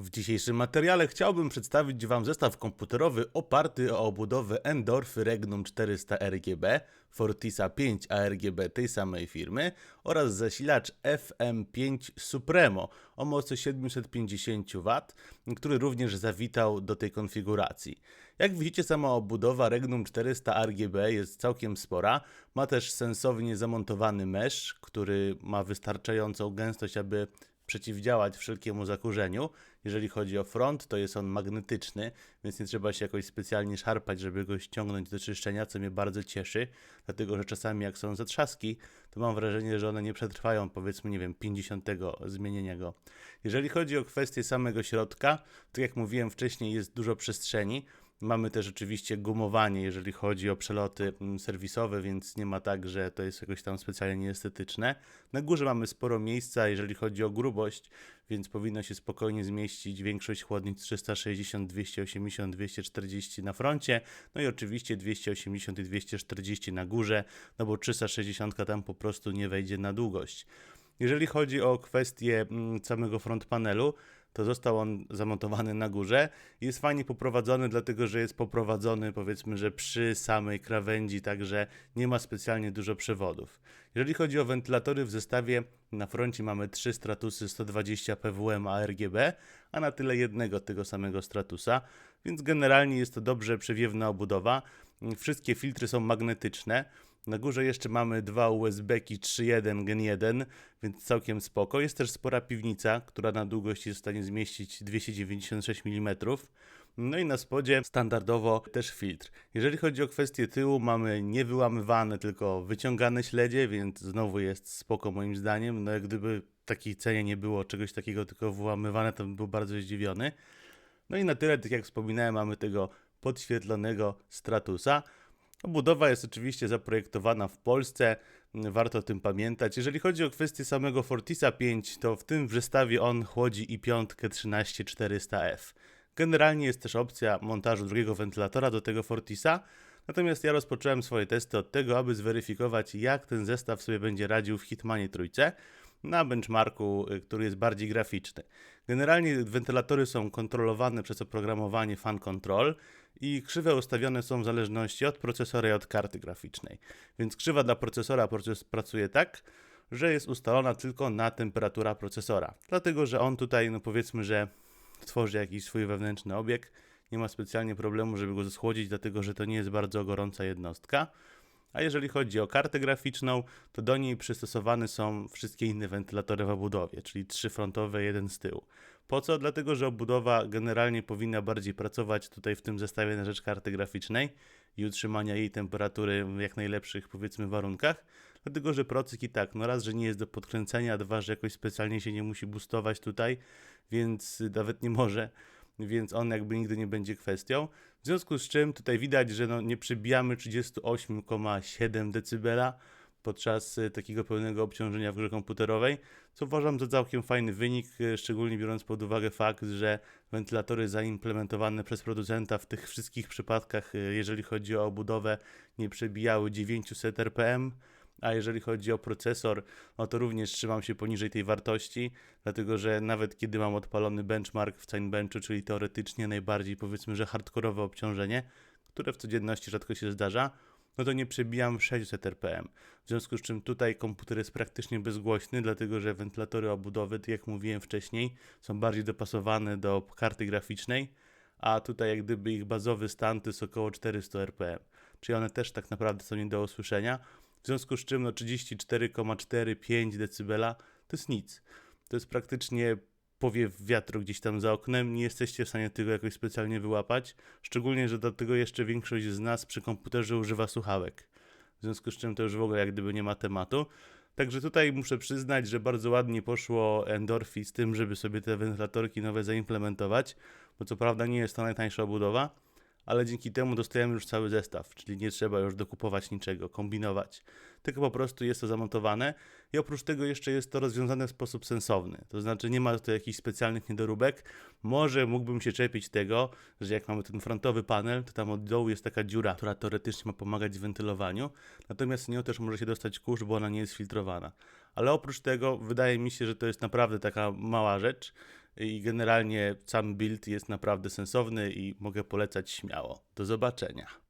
W dzisiejszym materiale chciałbym przedstawić Wam zestaw komputerowy oparty o obudowę Endorfy Regnum 400 RGB, Fortisa 5 ARGB tej samej firmy oraz zasilacz FM5 Supremo o mocy 750 W, który również zawitał do tej konfiguracji. Jak widzicie, sama obudowa Regnum 400 RGB jest całkiem spora. Ma też sensownie zamontowany mesh, który ma wystarczającą gęstość, aby przeciwdziałać wszelkiemu zakurzeniu. Jeżeli chodzi o front, to jest on magnetyczny, więc nie trzeba się jakoś specjalnie szarpać, żeby go ściągnąć do czyszczenia, co mnie bardzo cieszy, dlatego że czasami jak są zatrzaski, to mam wrażenie, że one nie przetrwają powiedzmy, nie wiem, 50 zmienienia go. Jeżeli chodzi o kwestię samego środka, tak jak mówiłem wcześniej, jest dużo przestrzeni, Mamy też oczywiście gumowanie, jeżeli chodzi o przeloty mm, serwisowe, więc nie ma tak, że to jest jakoś tam specjalnie nieestetyczne. Na górze mamy sporo miejsca, jeżeli chodzi o grubość, więc powinno się spokojnie zmieścić większość chłodnic 360, 280, 240 na froncie, no i oczywiście 280 i 240 na górze, no bo 360 tam po prostu nie wejdzie na długość. Jeżeli chodzi o kwestię mm, samego front panelu, to został on zamontowany na górze jest fajnie poprowadzony, dlatego że jest poprowadzony powiedzmy, że przy samej krawędzi, także nie ma specjalnie dużo przewodów. Jeżeli chodzi o wentylatory w zestawie, na froncie mamy trzy stratusy 120 PWM ARGB, a na tyle jednego tego samego stratusa, więc generalnie jest to dobrze przewiewna obudowa. Wszystkie filtry są magnetyczne. Na górze jeszcze mamy dwa USB-ki 3.1 Gen 1, więc całkiem spoko. Jest też spora piwnica, która na długość jest w stanie zmieścić 296 mm. No i na spodzie standardowo też filtr. Jeżeli chodzi o kwestię tyłu, mamy niewyłamywane, tylko wyciągane śledzie, więc znowu jest spoko moim zdaniem. No jak gdyby takiej cenie nie było czegoś takiego, tylko wyłamywane, to bym był bardzo zdziwiony. No i na tyle, tak jak wspominałem, mamy tego podświetlonego Stratusa. Budowa jest oczywiście zaprojektowana w Polsce, warto o tym pamiętać. Jeżeli chodzi o kwestię samego Fortisa 5, to w tym zestawie on chłodzi i piątkę 13400F. Generalnie jest też opcja montażu drugiego wentylatora do tego Fortisa, natomiast ja rozpocząłem swoje testy od tego, aby zweryfikować jak ten zestaw sobie będzie radził w Hitmanie trójce na benchmarku, y, który jest bardziej graficzny. Generalnie wentylatory są kontrolowane przez oprogramowanie Fan Control i krzywe ustawione są w zależności od procesora i od karty graficznej. Więc krzywa dla procesora proces pracuje tak, że jest ustalona tylko na temperatura procesora. Dlatego, że on tutaj, no powiedzmy, że tworzy jakiś swój wewnętrzny obieg, nie ma specjalnie problemu, żeby go schłodzić, dlatego że to nie jest bardzo gorąca jednostka. A jeżeli chodzi o kartę graficzną, to do niej przystosowane są wszystkie inne wentylatory w obudowie, czyli trzy frontowe, jeden z tyłu. Po co? Dlatego, że obudowa generalnie powinna bardziej pracować tutaj w tym zestawie na rzecz karty graficznej i utrzymania jej temperatury w jak najlepszych, powiedzmy, warunkach. Dlatego, że procyk i tak, no raz, że nie jest do podkręcenia, dwa, że jakoś specjalnie się nie musi boostować tutaj, więc nawet nie może więc on jakby nigdy nie będzie kwestią. W związku z czym tutaj widać, że no nie przebijamy 38,7 dB podczas y, takiego pełnego obciążenia w grze komputerowej, co uważam za całkiem fajny wynik, y, szczególnie biorąc pod uwagę fakt, że wentylatory zaimplementowane przez producenta w tych wszystkich przypadkach, y, jeżeli chodzi o obudowę, nie przebijały 900 RPM, a jeżeli chodzi o procesor, no to również trzymam się poniżej tej wartości, dlatego że nawet kiedy mam odpalony benchmark w Cinebenchu, czyli teoretycznie najbardziej powiedzmy, że hardkorowe obciążenie, które w codzienności rzadko się zdarza, no to nie przebijam 600 RPM. W związku z czym tutaj komputer jest praktycznie bezgłośny, dlatego że wentylatory obudowy, tak jak mówiłem wcześniej, są bardziej dopasowane do karty graficznej, a tutaj jak gdyby ich bazowy stan to jest około 400 RPM. Czyli one też tak naprawdę są nie do usłyszenia. W związku z czym no 34,45 dB to jest nic. To jest praktycznie powiew wiatru gdzieś tam za oknem, nie jesteście w stanie tego jakoś specjalnie wyłapać, szczególnie, że do tego jeszcze większość z nas przy komputerze używa słuchawek. W związku z czym to już w ogóle jak gdyby nie ma tematu. Także tutaj muszę przyznać, że bardzo ładnie poszło Endorfi z tym, żeby sobie te wentylatorki nowe zaimplementować, bo co prawda nie jest to najtańsza obudowa, ale dzięki temu dostajemy już cały zestaw, czyli nie trzeba już dokupować niczego, kombinować. Tylko po prostu jest to zamontowane i oprócz tego jeszcze jest to rozwiązane w sposób sensowny. To znaczy nie ma tu jakichś specjalnych niedoróbek. Może mógłbym się czepić tego, że jak mamy ten frontowy panel, to tam od dołu jest taka dziura, która teoretycznie ma pomagać w wentylowaniu, natomiast nią też może się dostać kurz, bo ona nie jest filtrowana. Ale oprócz tego wydaje mi się, że to jest naprawdę taka mała rzecz i generalnie sam build jest naprawdę sensowny i mogę polecać śmiało. Do zobaczenia.